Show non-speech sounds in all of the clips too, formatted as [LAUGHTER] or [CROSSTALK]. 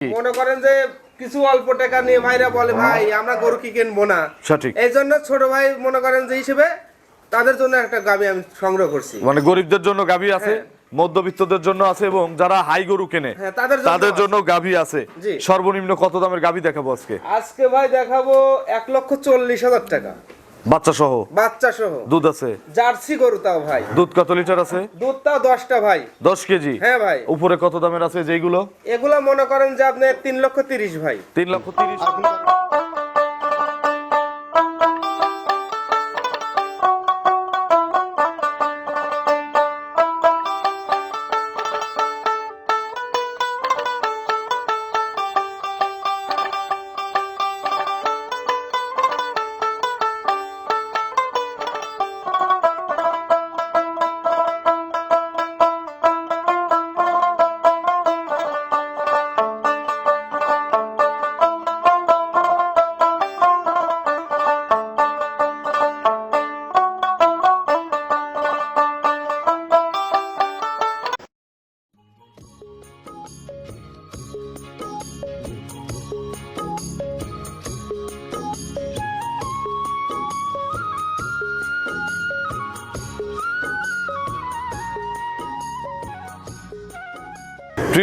মনে করেন যে কিছু অল্প টাকা নিয়ে ভাইরা বলে ভাই আমরা গরু কি কিনবো না? সঠিক। এই জন্য ছোট ভাই মনে করেন যে হিসেবে তাদের জন্য একটা গাবি আমি সংগ্রহ করছি। মানে গরিবদের জন্য গাভী আছে হ্যাঁ। মধ্যবিত্তদের জন্য আছে এবং যারা হাই গরু কেনে হ্যাঁ, তাদের জন্য গাভী আছে। সর্বনিম্ন কত দামের গাভী দেখাবো আজকে? আজকে ভাই দেখাবো এক লক্ষ চল্লিশ হাজার টাকা। বাচ্চা সহ বাচ্চা সহ দুধ আছে? জার্সি গরু তাও ভাই। দুধ কত লিটার আছে? দুধ তাও দশটা ভাই। দশ কেজি? হ্যাঁ ভাই। উপরে কত দামের আছে যেগুলো এগুলো মনে করেন যে আপনি তিন লক্ষ তিরিশ ভাই। তিন লক্ষ তিরিশ।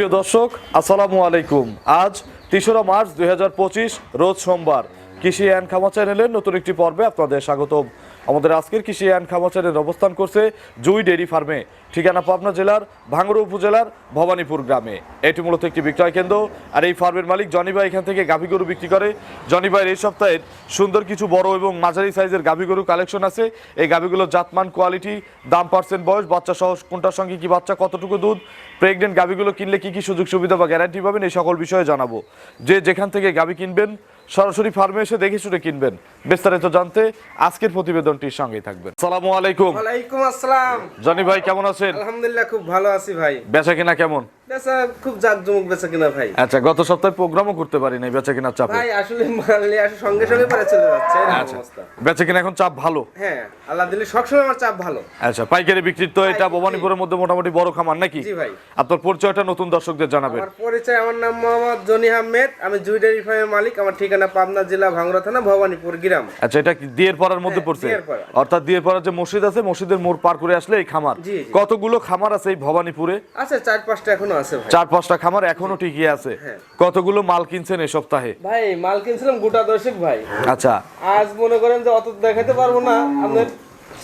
প্রিয় দর্শক, আসসালামু আলাইকুম। আজ তেসরা মার্চ দুই হাজার পঁচিশ, রোজ সোমবার। কৃষি অ্যান্ড খামা চ্যানেলের নতুন একটি পর্বে আপনাদের স্বাগতম। আমাদের আজকের কৃষি অ্যান্ড খামা চ্যানেল অবস্থান করছে জুই ডেইরি ফার্মে। ঠিকানা পাবনা জেলার ভাঙ্গুড়া উপজেলার ভবানীপুর গ্রামে। এটি মূলত একটি বিক্রয় কেন্দ্র। আর এই ফার্মের মালিক জনি ভাই এখান থেকে গাভী গরু বিক্রি করে। জনি ভাইয়ের এই সপ্তাহের সুন্দর কিছু বড় এবং মাঝারি সাইজের গাভী গরু কালেকশন আছে। এই গাভীগুলোর জাতমান, কোয়ালিটি, দাম, পার্সেন্ট, বয়স বাচ্চা সহ কোনটার সঙ্গে কি বাচ্চা, কতটুকু দুধ, প্রেগনেন্ট গাভীগুলো কিনলে কি কি সুযোগ সুবিধা বা গ্যারান্টি পাবেন, এই সকল বিষয়ে জানাব। যে যেখান থেকে গাভী কিনবেন সরাসরি ফার্মে এসে দেখে শুনে কিনবেন। বিস্তারিত জানতে আজকের প্রতিবেদনটির সঙ্গে থাকবেন। সালাম আলাইকুম। ওয়ালাইকুম আসসালাম। জানি ভাই কেমন আছেন? আলহামদুলিল্লাহ খুব ভালো আছি ভাই। বেচা কিনা কেমন? বেচা খুব জাঁকজমক বেচা কিনা ভাই। আচ্ছা গত সপ্তাহে প্রোগ্রামও করতে পারি নাই বেচা কিনার চাপে। ভাই আসলে মাল নিয়ে সঙ্গে সঙ্গে পরে চলে যাচ্ছে আচ্ছা বেচা কিনা এখন চাপ ভালো? হ্যাঁ আল্লাহ দিলে সবসময় আমার চাপ ভালো। আচ্ছা পাইকারি তো এটা ভবানীপুরের মধ্যে মোটামুটি বড় খামার নাকি? জি ভাই। আপনার পরিচয়টা নতুন দর্শকদের জানাবেন। আমার পরিচয় আমার নাম মোহাম্মদ জনি আহমেদ আমি জুই ডেয়ারি ফার্মের মালিক আমার ঠিকানা পাবনা জেলা ভাঙ্গুড়া থানা ভবানীপুর গ্রাম। আচ্ছা এটা কি দিয়ের পাড়ার মধ্যে হ্যাঁ, পড়ছে? অর্থাৎ দিয়ের পাড়ার যে মসজিদ আছে মসজিদের মোড় পার করে আসলে এই খামার। কতগুলো খামার আছে এই ভবানীপুরে? আছে চার পাঁচটা এখনও আছে ভাই। চার পাঁচটা খামার এখনও ঠিকই আছে। হ্যাঁ। কতগুলো মাল কিনছেন এই সপ্তাহে? ভাই মাল কিনছিলাম গোটা দশেক ভাই। আচ্ছা। আজ মনে করেন যে অত দেখাতে পারব না আপনার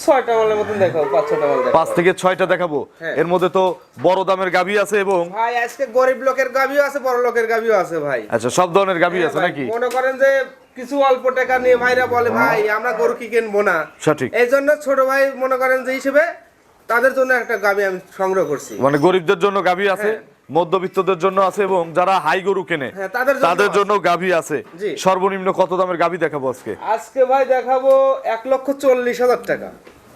ছয়টা মালের মতন দেখাবো পাঁচ ছটা মাল দেখাবো। পাঁচ থেকে ছয়টা দেখাবো। হ্যাঁ। এর মধ্যে তো বড় দামের গাভী আছে এবং ভাই আজকে গরিব লোকের আছে বড় লোকের গাবিও আছে ভাই। আচ্ছা সব ধরনের গাভী আছে ভাই, নাকি? মনে করেন যে কিছু অল্প টাকা নিয়ে ভাইরা বলে ভাই আমরা গরু কি কিনবো না? সঠিক। এই জন্য ছোট ভাই মনে করেন যে হিসেবে তাদের জন্য একটা গাবি আমি সংগ্রহ করছি। মানে গরিবদের জন্য গাভী আছে মধ্যবিত্তদের জন্য আছে এবং যারা হাই গরু কেনে হ্যাঁ, তাদের জন্য। গাভী আছে। সর্বনিম্ন কত দামের গাভী দেখাবো আজকে? আজকে ভাই দেখাবো এক লক্ষ চল্লিশ হাজার টাকা।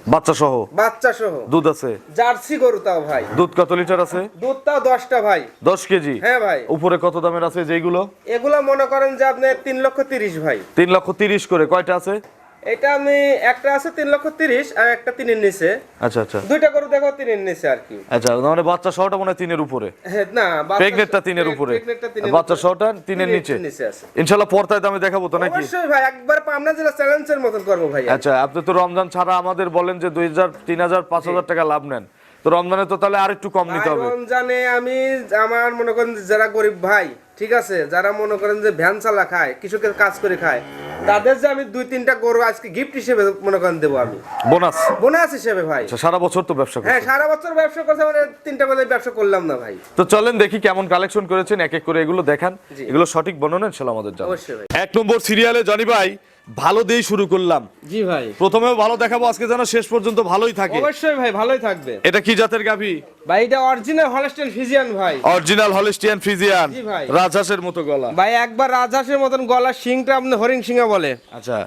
বাচ্চা সহ? বাচ্চা সহ। দুধ আছে? জার্সি গরু তাও ভাই। দুধ কত লিটার আছে? দুধ তাও দশটা ভাই। দশ কেজি? হ্যাঁ ভাই। উপরে কত দামের আছে যেগুলো এগুলা মনে করেন যে আপনি তিন লক্ষ তিরিশ ভাই। তিন লক্ষ তিরিশ করে কয়টা আছে? এটা আমি একটা আছে তিন লক্ষ তিরিশ আর একটা তিনের নিচে। আচ্ছা আচ্ছা। দুইটা গরু দেখো তিনের নিচে আর কি। আচ্ছা মানে বাচ্চা সহটা মনে হয় তিনের উপরে। হ্যাঁ, না প্রেগনেটটা তিনের উপরে। বাচ্চা। সহটা তিনের নিচে। ইনশাল্লাহ পর্দায় দামে দেখাবো তো নাকি? অবশ্যই ভাই একবার পাবনা জেলা চ্যালেঞ্জের মতন করব ভাই আচ্ছা আপনি তো রমজান ছাড়া আমাদের বলেন যে দুই হাজার তিন হাজার পাঁচ হাজার টাকা লাভ নেন। তো রমজানে তো তাহলে আর একটু কম নিতে হবে। রমজানে আমি আমার মনে করেন যারা গরিব ভাই ঠিক আছে যারা মনে করেন যে ভ্যান চালা খায় কৃষকের কাজ করে খায় তাদের যে আমি দুই তিনটা গরু আজকে গিফট হিসেবে মনে করেন দেবো আমি। বোনাস। বোনাস হিসেবে ভাই। আচ্ছা সারা বছর তো ব্যবসা হ্যাঁ সারা বছর ব্যবসা করছে মানে তিনটা করে ব্যবসা করলাম না ভাই। তো চলেন দেখি কেমন কালেকশন করেছেন এক এক করে এগুলো দেখান। এগুলো সঠিক বর্ণনা ইনশাল্লাহ আমাদের ভাই। এক নম্বর সিরিয়ালে জনি ভাই ভালো দিয়ে শুরু করলাম। জি ভাই। প্রথমেও ভালো দেখাবো আজকে যেন শেষ পর্যন্ত ভালোই থাকে। অবশ্যই ভাই ভালোই থাকবে। এটা কি জাতের গাভী? ভাই এটা অরিজিনাল হলস্টেন ফিজিয়ান ভাই। অরিজিনাল হলিস্টিয়ান ফ্রিজিয়ান জি ভাই। রাজহাঁসের মতো গলা। ভাই একবার রাজহাঁসের মতন গলার শিংটা আপনি হরিণ সিংহা বলে। আচ্ছা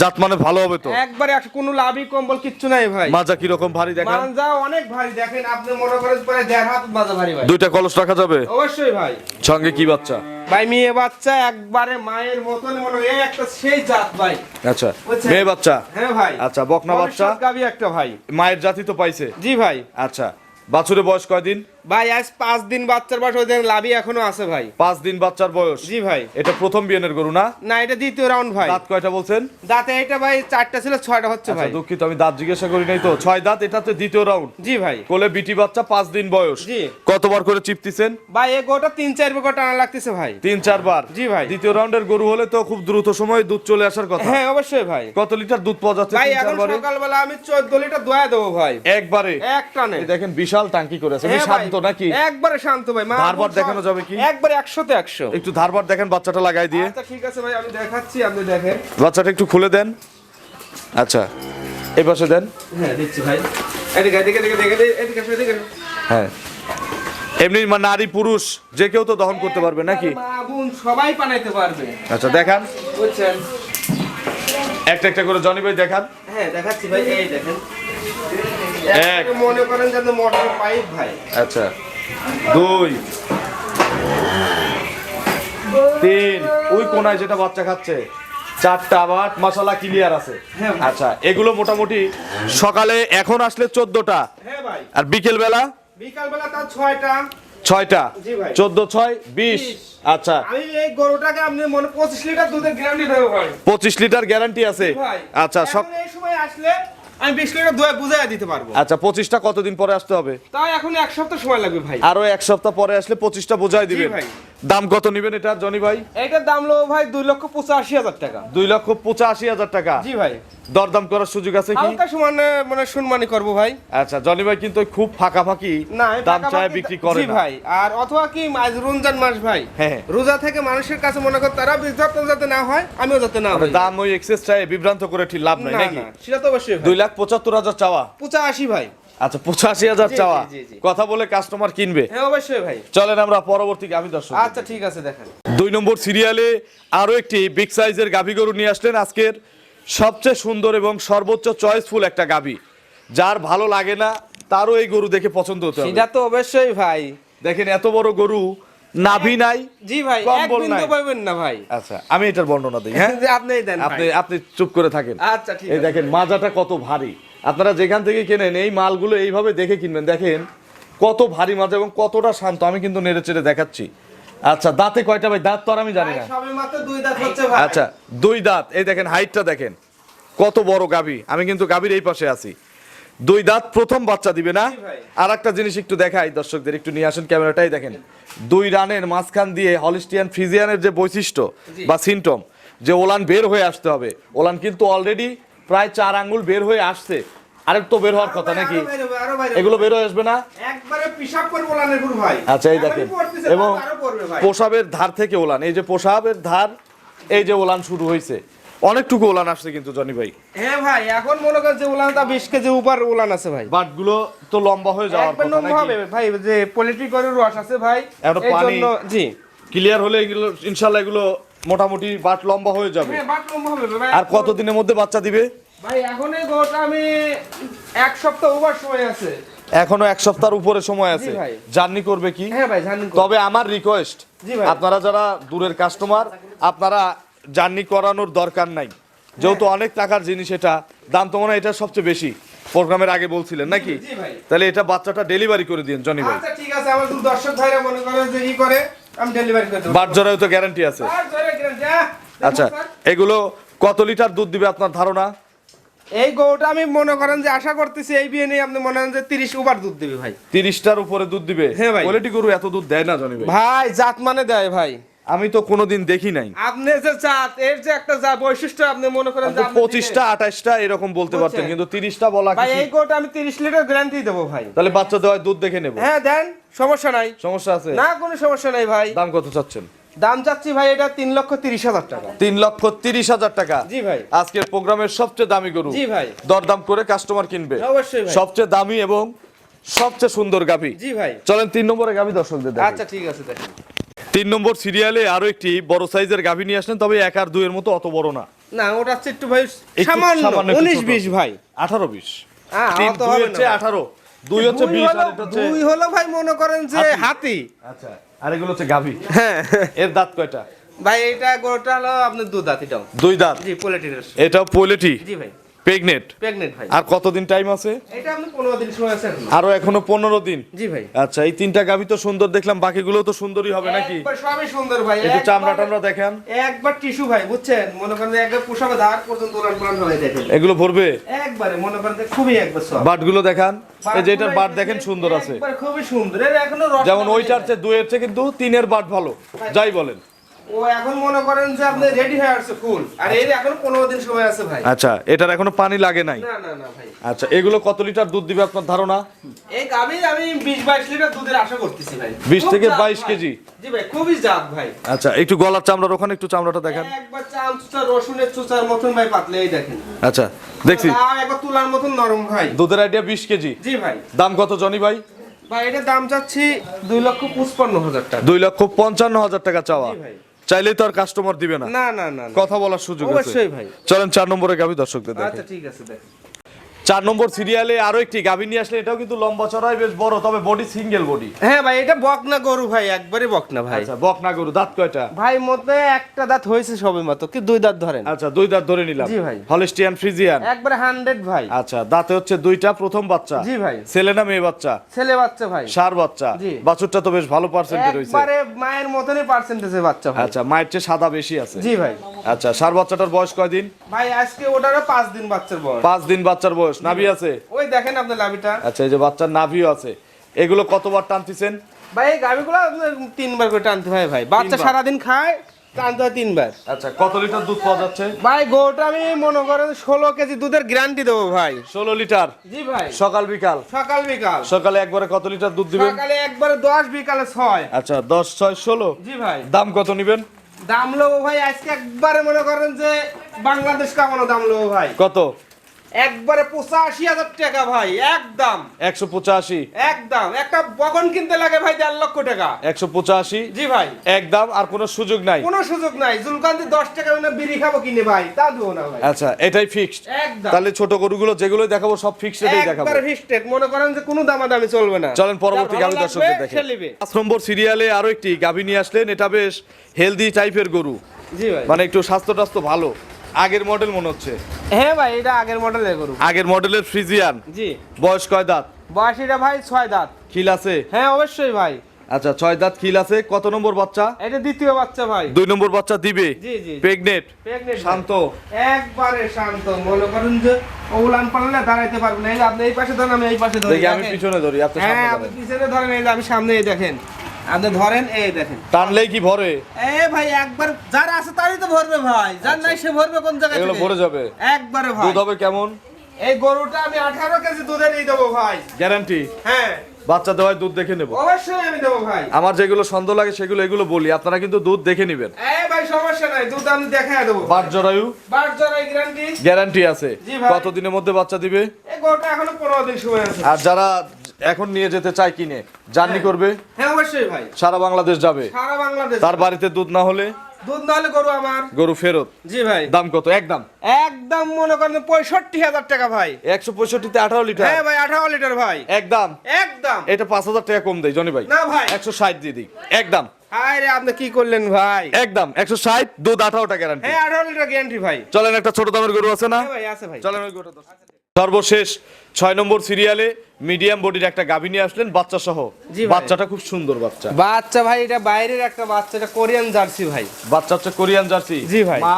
জাত মানে ভালো হবে তো? একবারে একশো কোনো লাভই কম্বল কিচ্ছু নাই ভাই। মাজা কি রকম ভারী দেখান? মানজা অনেক ভারী দেখেন আপনি মনে করেন প্রায় দেড় হাত মাজা ভারী ভাই। দুইটা কলস রাখা যাবে? অবশ্যই ভাই। সঙ্গে কি বাচ্চা? ভাই মেয়ে বাচ্চা একবারে মায়ের মতন মনে এই একটা সেই জাত ভাই। আচ্ছা মেয়ে বাচ্চা? হ্যাঁ ভাই। আচ্ছা, বকনা বাচ্চা? গাবি একটা ভাই। মায়ের জাতি তো পাইছে। জি ভাই। আচ্ছা বাছুরের বয়স কয়দিন? ভাই আজ পাঁচ দিন বাচ্চার বয়স ওই লাভই এখনও আছে ভাই। পাঁচ দিন বাচ্চার বয়স? জি ভাই। এটা প্রথম বিয়ানের গরু না? না এটা দ্বিতীয় রাউন্ড ভাই। দাঁত কয়টা বলছেন? দাঁতে এটা ভাই চারটা ছিল ছয়টা হচ্ছে আচ্ছা ভাই। দুঃখিত আমি দাঁত জিজ্ঞাসা করি নাই তো। ছয় দাঁত এটা তো দ্বিতীয় রাউন্ড জি ভাই। কোলে বিটি বাচ্চা পাঁচ দিন বয়স। জি। কতবার করে চিপতিছেন? ভাই এই গোটা তিন চার বকর টানা লাগতেছে ভাই। তিন চারবার জি ভাই। দ্বিতীয় রাউন্ডের গরু হলে তো খুব দ্রুত সময়ে দুধ চলে আসার কথা। হ্যাঁ অবশ্যই ভাই। কত লিটার দুধ পাওয়া যাচ্ছে ভাই এখন সকালবেলা আমি চোদ্দ লিটার দোয়া দেবো ভাই। একবারে? এক টানে দেখেন বিশাল টাঙ্কি করে আছে। হ্যাঁ শান্ত নাকি? একবারে শান্ত ভাই মা ধারবার দেখানো যাবে কি? একবারে একশোতে একশো। একটু ধারবার দেখেন বাচ্চাটা লাগাই দিয়ে। আচ্ছা ঠিক আছে ভাই আমি দেখাচ্ছি আপনি দেখেন। বাচ্চাটা একটু খুলে দেন। আচ্ছা এই পাশে দেন। হ্যাঁ দিচ্ছি ভাই। এদিকে এদিকে এদিকে এদিকে এদিকে হ্যাঁ। এমনি নারী পুরুষ যে কেউ তো দহন করতে পারবে নাকি? সবাই বানাইতে পারবে। আচ্ছা দেখান। বুঝছেন? একটা একটা করে জনি ভাই দেখান। হ্যাঁ দেখাচ্ছি ভাই এই দেখেন। এক। এক মনে করেন যেন মোটর পাইপ ভাই। আচ্ছা। দুই। তিন। ওই কোনায় যেটা বাচ্চা খাচ্ছে। চারটা আবার মশলা ক্লিয়ার আছে। হ্যাঁ। আচ্ছা এগুলো মোটামুটি সকালে এখন আসলে চোদ্দটা। হ্যাঁ আর বিকেল বেলা তার ছয়টা। ছয়টা। চোদ্দ ছয় বিশ। বিশ। আচ্ছা। আমি এই গরুটাকে আপনি মনে পঁচিশ লিটার দুধের গ্যারান্টি দেবো পঁচিশ লিটার গ্যারান্টি আছে। আচ্ছা সব সময় আসলে আমি বিশ লিটার দোয়া বুঝাই দিতে পারব। আচ্ছা পঁচিশটা কতদিন পরে আসতে হবে? তাই এখন এক সপ্তাহ সময় লাগবে ভাই। আরও এক সপ্তাহ পরে আসলে পঁচিশটা বোঝাই দিবেন। ভাই। দাম কত নিবেন এটা জনি ভাই? এইটার দাম লো ভাই দুই লক্ষ পঁচাশি হাজার টাকা। দুই লক্ষ পঁচাশি হাজার টাকা। জি ভাই। দরদাম করার সুযোগ আছে কি? হালকা সমানে মানে শুনমানি করব ভাই। আচ্ছা জনি ভাই কিন্তু খুব ফাঁকা ফাঁকি না দাম চায় বিক্রি করে জি ভাই আর অথবা কি আজ রমজান মাস ভাই হ্যাঁ। রোজা থেকে মানুষের কাছে মনে কর তারা বিজ্ঞাপন যাতে না হয় আমিও যাতে না হই। দাম ওই এক্সেস চাই বিভ্রান্ত করে ঠিক লাভ নাই নাকি? সেটা তো অবশ্যই দুই লাখ পঁচাত্তর হাজার চাওয়া। পঁচাশি ভাই। আচ্ছা পঁচাশি হাজার চাওয়া। কথা বলে কাস্টমার কিনবে। হ্যাঁ অবশ্যই ভাই। চলেন আমরা পরবর্তী গাভী দর্শক আচ্ছা ঠিক আছে দেখেন। দুই নম্বর সিরিয়ালে আরও একটি বিগ সাইজের গাভী গরু নিয়ে আসলেন আজকের সবচেয়ে সুন্দর এবং সর্বোচ্চ চয়েসফুল একটা গাভী। যার ভালো লাগে না তারও এই গরু দেখে পছন্দ হতে হবে। সেটা তো অবশ্যই ভাই। দেখেন এত বড় গরু নাভি নাই জি ভাই কম্বল নাই। পাবেন না ভাই। আচ্ছা আমি এটার বর্ণনা দিই হ্যাঁ? [LAUGHS] আপনি দেন আপনি আপনি চুপ করে থাকেন। আচ্ছা ঠিক এই দেখেন মাজাটা কত ভারী। আপনারা যেখান থেকে কেনেন এই মালগুলো এইভাবে দেখে কিনবেন। দেখেন কত ভারী মাজা এবং কতটা শান্ত। আমি কিন্তু নেড়ে চেড়ে দেখাচ্ছি। আচ্ছা দাঁতে কয়টা ভাই? দাঁত তো আর আমি জানি না। আচ্ছা দুই দাঁত। এই দেখেন হাইটটা দেখেন। কত বড় গাভী। আমি কিন্তু গাভীর এই পাশে আছি। দুই দাঁত প্রথম বাচ্চা দিবে না? আর একটা জিনিস একটু দেখাই দর্শকদের একটু নিয়ে আসেন ক্যামেরাটাই দেখেন। দুই রানের মাঝখান দিয়ে হলিস্টিয়ান ফ্রিজিয়ানের যে বৈশিষ্ট্য বা সিমটম যে ওলান বের হয়ে আসতে হবে। ওলান কিন্তু অলরেডি প্রায় চার আঙ্গুল বের হয়ে আসছে। আরেক তো বের হওয়ার কথা নাকি? এগুলো বের হয়ে আসবে না? আচ্ছা এই দেখেন। এবং পোশাবের ধার থেকে ওলান। এই যে পোশাবের ধার এই যে ওলান শুরু হয়েছে। অনেকটুকু ওলান আসছে কিন্তু জনি ভাই। হ্যাঁ ভাই এখন মনে উলান তা বিশ কেজি উপর উলান আছে ভাই। বাটগুলো তো লম্বা হয়ে যাওয়ার কথা নম্বর হবে নাকি ভাই যে পোলিট্রি করে রস আছে ভাই এই পানি- জি। ক্লিয়ার হলে এগুলো ইনশাল্লাহ এগুলো মোটামুটি বাট লম্বা হয়ে যাবে। হ্যাঁ বাট আর কত দিনের মধ্যে বাচ্চা দিবে? ভাই এখন আমি এক সপ্তাহ ওভার সময় আছে। এখনও এক সপ্তাহের উপরে সময় আছে। জার্নি করবে কি? হ্যাঁ তবে আমার রিকোয়েস্ট আপনারা যারা দূরের কাস্টমার আপনারা জার্নি করানোর দরকার নাই। যেহেতু অনেক টাকার জিনিস এটা দাম তো মনে হয় এটা সবচেয়ে বেশি। প্রোগ্রামের আগে বলছিলেন নাকি? তাহলে এটা বাচ্চাটা ডেলিভারি করে দিন জনি ভাই। আচ্ছা ঠিক আছে আমার দর্শক ভাইরা মনে করে যে ই করে আমি ডেলিভারি করে দেবো। বাট জরায়ু তো গ্যারান্টি আছে। যা। আচ্ছা এগুলো কত লিটার দুধ দিবে আপনার ধারণা? এই গরুটা আমি মনে করেন যে আশা করতেছি এই বিয়ে নিয়ে আপনি মনে করেন যে তিরিশ ওভার দুধ দিবে ভাই। তিরিশটার উপরে দুধ দিবে? হ্যাঁ ভাই। কোয়ালিটি গরু এত দুধ দেয় না জনি ভাই জাত মানে দেয় ভাই। আমি তো কোনোদিন দেখি নাই। আপনি যে জাত এর যে একটা যা বৈশিষ্ট্য আপনি মনে করেন যে আপনি পঁচিশটা আঠাশটা এরকম বলতে পারতেন কিন্তু তিরিশটা বলা ভাই এই গরুটা আমি তিরিশ লিটার গ্যারান্টি দেবো ভাই। তাহলে বাচ্চা দেওয়ায় দুধ দেখে নেব। হ্যাঁ দেন সমস্যা নাই। সমস্যা আছে? না কোনো সমস্যা নাই ভাই। দাম কত চাচ্ছেন? দাম চাচ্ছি ভাই এটা তিন লক্ষ তিরিশ হাজার টাকা। তিন লক্ষ তিরিশ হাজার টাকা। জি ভাই। আজকের প্রোগ্রামের সবচেয়ে দামি গরু। জি ভাই। দরদাম করে কাস্টমার কিনবে। অবশ্যই সবচেয়ে দামি এবং সবচেয়ে সুন্দর গাভী। জি ভাই। চলেন তিন নম্বরে গাভী দর্শকদের আচ্ছা ঠিক আছে দেখেন। তিন নম্বর সিরিয়ালে আরও একটি বড় সাইজের গাভী নিয়ে আসলেন তবে এক আর দুইয়ের মতো অত বড় না। না ওটা হচ্ছে একটু ভাই সামান্য সামান্য একটু উনিশ ছোট। বিশ ভাই। আঠারো বিশ। হ্যাঁ, অত হবে না দুই হচ্ছে দুই বিশ হলো- আর এটা হচ্ছে দুই হলো ভাই মনে করেন যে। হাতি। আচ্ছা। আর এগুলো হচ্ছে গাভী। হ্যাঁ। এর দাঁত কয়টা? ভাই এটা গরুটা হলো আপনার দুই দাঁত এটাও। দুই দাঁত? জি পোলেটির এটাও পোলেটি জি ভাই। প্রেগনেট ভাই। আর কতদিন টাইম আছে? এটা আপনি পনেরো দিন সময় আছে এখনও। আরও এখনও পনেরো দিন? জি ভাই। আচ্ছা এই তিনটা গাভি তো সুন্দর দেখলাম বাকিগুলো তো সুন্দরই হবে নাকি? সবই সুন্দর ভাই একটু চামড়া টামড়া দেখান। একবার টিস্যু ভাই বুঝছেন? মনে করেন যে একবার পোশাকে ধার পর্যন্ত উলান পালান হবে দেখেন। এগুলো ভরবে? একবারে মনে করেন যে খুবই একবার সব। বাটগুলো দেখান। এই যে এটার বাট দেখেন সুন্দর আছে। একবার খুবই সুন্দর। এর এখনও যেমন ওইটার। চেয়ে দুয়ের চেয়ে কিন্তু তিনের বাট ভালো। যাই বলেন। ও এখন মনে করেন যে আপনি রেডি হয়ে আসছে ফুল আর এর এখনও পনেরো দিন সময় আছে ভাই। আচ্ছা এটার এখনও পানি লাগে নাই? না না না ভাই। আচ্ছা এগুলো কত লিটার দুধ দিবে আপনার ধারণা? এই আমি লিটার দুধের আশা করতেছি ভাই। 20 থেকে জাত 22 কেজি। জি ভাই খুবই জাত ভাই। আচ্ছা একটু গলার চামড়ার ওখানে একটু চামড়াটা দেখান। একবার চাম রসুনের চুচার মতন ভাই পাতলে এই দেখেন। আচ্ছা দেখছি। একবার তুলার মতন নরম ভাই। দুধের আইডিয়া বিশ কেজি? জি ভাই। দাম কত জনি ভাই? ভাই এটা দাম চাচ্ছি দুই লক্ষ পঁচপান্ন হাজার টাকা। দুই লক্ষ পঞ্চান্ন হাজার টাকা চাওয়া। ভাই। চাইলেই তো আর কাস্টমার দিবে না। না না। কথা বলার সুযোগ আছে। অবশ্যই ভাই। চলেন চার নম্বরে গাবি দর্শকদের দেখেন আচ্ছা ঠিক আছে দেখ চার নম্বর সিরিয়ালে আরও একটি গাভি নিয়ে আসলে এটাও কিন্তু লম্বা চড়াই বেশ বড় তবে বডি সিঙ্গেল বডি হ্যাঁ ভাই এটা বকনা গরু ভাই একবারে বকনা ভাই। আচ্ছা বকনা গরু দাঁত কয়টা? ভাই মধ্যে একটা দাঁত হয়েছে সবে মতো কি দুই দাঁত ধরেন? আচ্ছা দুই দাঁত ধরে নিলাম। জি ভাই। হলিস্টিয়ান ফ্রিজিয়ান একবারে হান্ড্রেড ভাই। আচ্ছা দাঁতে হচ্ছে দুইটা প্রথম বাচ্চা। জি ভাই। ছেলে না মেয়ে বাচ্চা? ছেলে বাচ্চা ভাই। সার বাচ্চা। জি। বাছুরটা তো বেশ ভালো পার্সেন্টে রয়েছে একবারে মায়ের মতনই পার্সেন্টেজে বাচ্চা ভাই। আচ্ছা মায়ের চেয়ে সাদা বেশি আছে। জি ভাই। আচ্ছা সার বাচ্চাটার বয়স কয়দিন? ভাই আজকে ওটারও পাঁচ দিন বাচ্চার বয়স। পাঁচ দিন বাচ্চার বয়স। নাভি আছে? ওই দেখেন আপনার লাভিটা আচ্ছা এই যে বাচ্চার নাভিও আছে। এগুলো কতবার টানতেছেন? ভাই এই গাভিগুলো তিনবার করে টানতে হয় ভাই। বাচ্চা? সারাদিন খায় টানতে হয় তিনবার। আচ্ছা কত লিটার দুধ পাওয়া যাচ্ছে? ভাই গরুটা আমি মনে করেন ষোলো কেজি দুধের গ্যারান্টি দেবো ভাই। ষোলো লিটার? জি ভাই। সকাল বিকাল? সকাল বিকাল। সকালে একবারে কত লিটার দুধ দিবেন? সকালে একবারে দশ বিকালে ছয়। আচ্ছা দশ ছয় ষোলো? জি ভাই। দাম কত নিবেন? দাম লোবো ভাই আজকে একবারে মনে করেন যে বাংলাদেশ কামানো দাম লোবো ভাই। কত? একবারে পঁচাশি হাজার টাকা ভাই একদম। একশো পঁচাশি। একদম। একটা বগন কিনতে লাগে ভাই দেড় লক্ষ টাকা। একশো পঁচাশি? জি ভাই। একদম আর কোনো সুযোগ নাই? কোনো সুযোগ নাই। জুলকান্তি দশ টাকা বিড়ি খাব কিনে ভাই তা দেবো না ভাই। আচ্ছা এটাই ফিক্সড একদম। তাহলে ছোট গরুগুলো যেগুলো দেখাবো সব ফিক্সড রেটেই দেখাবো। একবারে ফিক্সড মনে করেন যে কোনো দামাদামি চলবে না। চলেন পরবর্তী গাভী দর্শকদের দেখে পাঁচ নম্বর সিরিয়ালে আরও একটি গাভী নিয়ে আসলেন। এটা বেশ হেলদি টাইপের গরু। জি ভাই। মানে একটু স্বাস্থ্য টাস্থ্য ভালো। আগের মডেল মনে হচ্ছে? হ্যাঁ ভাই এটা আগের মডেলের গরু। আগের মডেলের ফ্রিজিয়ান জি। বয়স কয় দাঁত? বয়সীটা ভাই ছয় দাঁত। খিল আছে? হ্যাঁ অবশ্যই ভাই। আচ্ছা ছয় দাঁত খিল আছে কত নম্বর বাচ্চা? এটা দ্বিতীয় বাচ্চা ভাই। দুই নম্বর বাচ্চা দিবে? জি জি। প্রেগনেট Pregnant শান্ত? একবারে শান্ত। মনে করেন যে ওলান পালালে দাঁড়াইতে পারবেন না। এই আপনি এই পাশে ধরেন আমি এই পাশে ধরি দেখি আমি পিছনে ধরি আপনি সামনে হ্যাঁ আপনি। পিছনে ধরেন এই আমি সামনে এই দেখেন। আপনি ধরেন এই দেখেন। টানলেই কি ভরে? এ ভাই একবার যার আছে তারই তো ভরবে ভাই। যার নাই সে ভরবে কোন জায়গায় এগুলো ভরে যাবে। একবারে ভাই। দুধ হবে কেমন? এই গরুটা আমি আঠারো কেজি দুধের এই দেবো ভাই। গ্যারান্টি? হ্যাঁ। বাচ্চা দেওয়ায় দুধ দেখে নেব। অবশ্যই আমি দেবো ভাই। আমার যেগুলো সন্দেহ লাগে সেগুলো এগুলো বলি আপনারা কিন্তু দুধ দেখে নেবেন। এ ভাই সমস্যা নাই দুধ আমি দেখাই দেবো বাট জরায়ু গ্যারান্টি গ্যারান্টি আছে। জি কত দিনের মধ্যে বাচ্চা দিবে? এই গরুটা এখনও পনেরো দিন সময় আছে। আর যারা এখন নিয়ে যেতে চায় কিনে জার্নি করবে? হ্যাঁ অবশ্যই ভাই। সারা বাংলাদেশ যাবে। সারা বাংলাদেশ। তার বাড়িতে দুধ না হলে? দুধ না হলে গরু আমার। গরু ফেরত? জি ভাই। দাম কত? একদম একদম মনে করেন পঁয়ষট্টি হাজার টাকা ভাই। একশো পঁয়ষট্টিতে আঠারো লিটার? হ্যাঁ ভাই আঠারো লিটার ভাই। একদম একদম এটা পাঁচ হাজার টাকা কম দেয় জনি ভাই। না ভাই। একশো ষাট দিয়ে দিই। একদম হায় রে আপনি কি করলেন ভাই? একদম একশো ষাট দুধ আঠারোটা গ্যারান্টি হ্যাঁ আঠারো লিটার গ্যারান্টি ভাই। চলেন একটা ছোট দামের গরু আছে না? হ্যাঁ ভাই আছে ভাই। চলেন ওই গরুটা। সর্বশেষ ছয় নম্বর সিরিয়ালে মিডিয়াম বডির একটা গাভী নিয়ে আসলেন বাচ্চা সহ। বাচ্চাটা খুব সুন্দর বাচ্চা। বাচ্চা ভাই এটা বাইরের একটা বাচ্চা এটা কোরিয়ান জার্সি ভাই। বাচ্চা হচ্ছে কোরিয়ান জার্সি। জি ভাই। মা?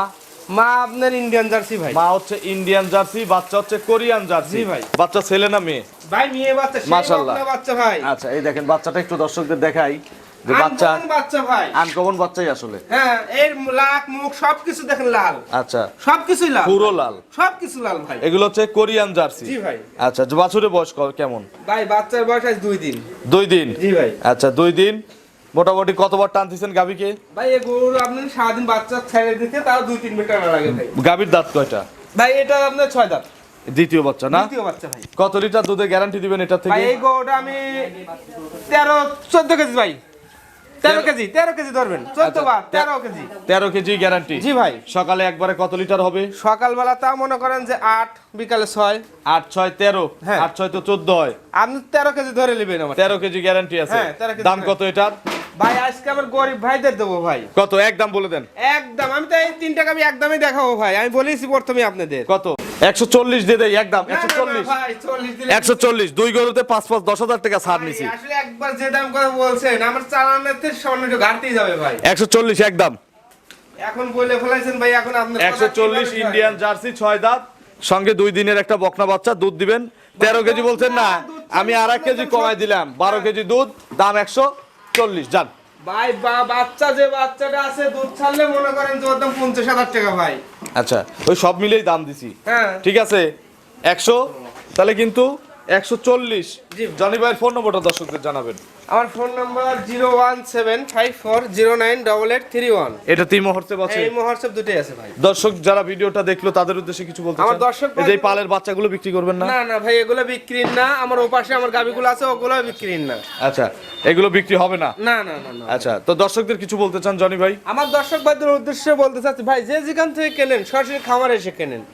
মা আপনার ইন্ডিয়ান জার্সি ভাই। মা হচ্ছে ইন্ডিয়ান জার্সি বাচ্চা হচ্ছে কোরিয়ান জার্সি। জি ভাই। বাচ্চা ছেলে না মেয়ে? ভাই মেয়ে বাচ্চা মাশাআল্লাহ। বাচ্চা ভাই। আচ্ছা এই দেখেন বাচ্চাটা একটু দর্শকদের দেখাই। যে বাচ্চা আনকমন বাচ্চা ভাই। আনকমন বাচ্চাই আসলে। হ্যাঁ এর লাক মুখ সবকিছু দেখেন লাল। আচ্ছা। লাল। পুরো লাল। সবকিছু লাল ভাই। এগুলো হচ্ছে কোরিয়ান জার্সি। জি ভাই। আচ্ছা যে বাছুরের বয়স কেমন? ভাই বাচ্চার বয়স আজ দুই দিন। দুই দিন? জি ভাই। আচ্ছা দুই দিন। মোটামুটি কতবার টানতেছেন গাভীকে? ভাই এই গরুর আপনি সারাদিন বাচ্চা ছেড়ে দিতে তাও দুই তিন মিটার লাগে ভাই। গাভীর দাঁত কয়টা? ভাই এটা আপনার ছয় দাঁত। দ্বিতীয় বাচ্চা না? দ্বিতীয় বাচ্চা ভাই। কত লিটার দুধে গ্যারান্টি দিবেন এটা ভাই থেকে এই গরুটা আমি তেরো চোদ্দ কেজি ভাই। তেরো কেজি তেরো কেজি ধরবেন। চোদ্দ বা তেরো কেজি। তেরো কেজি গ্যারান্টি জি ভাই। সকালে একবারে কত লিটার হবে? সকালবেলা তা মনে করেন যে আট বিকালে ছয়। আট ছয় তেরো। হ্যাঁ। আট ছয় তো চোদ্দ হয়। আপনি তেরো কেজি ধরে নেবেন আমার। তেরো কেজি গ্যারান্টি আছে। 13 কেজি দাম কত এটার? ভাই আজকে আমার গরিব ভাইদের দেবো ভাই। কত? একদম বলে দেন। একদম আমি তো এই তিন টাকা আমি একদমই দেখাবো ভাই। আমি বলেছি প্রথমে আপনাদের। কত? একশো চল্লিশ দিয়ে দেয় একদম একশো চল্লিশ। ভাই, 40 দিলে একশো চল্লিশ দুই গরুতে পাঁচ পাঁচ দশ হাজার টাকা ছাড় নিছি। আসলে একবার যে দাম কথা বলছেন আমার চালানোতে সামান্য একটু ঘাটতেই যাবে ভাই। একশো চল্লিশ একদম। এখন বলে ফেলাইছেন ভাই এখন আপনার কথা একশো চল্লিশ ইন্ডিয়ান জার্সি ছয় দাঁত সঙ্গে দুই দিনের একটা বকনা বাচ্চা দুধ দিবেন। তেরো কেজি বলছেন না আমি আর এক কেজি কমাই দিলাম বারো কেজি দুধ দাম একশো চল্লিশ যান। ভাই বা- বাচ্চা যে বাচ্চাটা আছে দুধ ছাড়লে মনে করেন যে একদম দাম পঞ্চাশ হাজার টাকা ভাই। আচ্ছা ওই সব মিলেই দাম দিছি। হ্যাঁ। ঠিক আছে? একশো তাহলে কিন্তু একশো চল্লিশ। জনি ভাইয়ের ফোন নম্বরটা দর্শকদের জানাবেন। আমার phone number zero one seven five four zero nine double eight three one. এটা তিন আছে এই দুটোই আছে ভাই। দর্শক যারা ভিডিওটা দেখল তাদের উদ্দেশ্যে কিছু বলতে আমার দর্শক এই পালের বাচ্চাগুলো বিক্রি করবেন না? না না ভাই এগুলো বিক্রি না। আমার ওপাশে আমার গাবিগুলো আছে ওগুলো বিক্রি না। আচ্ছা এগুলো বিক্রি হবে না? না না না না। আচ্ছা তো দর্শকদের কিছু বলতে চান জনি ভাই? আমার দর্শক ভাইদের উদ্দেশ্যে বলতে চাচ্ছি ভাই যে যেখান থেকে কেনেন সরাসরি খামারে এসে কেনেন।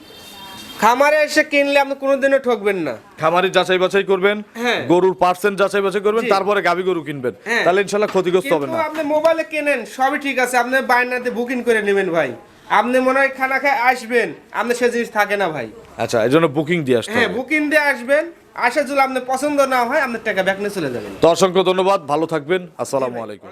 খামারে এসে কিনলে আপনি কোনোদিনও ঠকবেন না। খামারি যাচাই বাছাই করবেন হ্যাঁ। গরুর পার্সেন্ট যাচাই বাছাই করবেন তারপরে গাবি গরু কিনবেন। হ্যাঁ। তাহলে ইনশাল্লাহ ক্ষতিগ্রস্ত হবে না। আপনি মোবাইলে কেনেন সবই ঠিক আছে। আপনি বাইনাতে বুকিং করে নেবেন ভাই। আপনি মনে হয় খানা খায় আসবেন আপনি সে জিনিস থাকে না ভাই। আচ্ছা এই জন্য বুকিং দিয়ে আসতে হ্যাঁ বুকিং দিয়ে আসবেন আসা যদি আপনার পছন্দ না হয় আপনার টাকা ব্যাক নিয়ে চলে যাবেন। তো অসংখ্য ধন্যবাদ ভালো থাকবেন। আসসালামু আলাইকুম।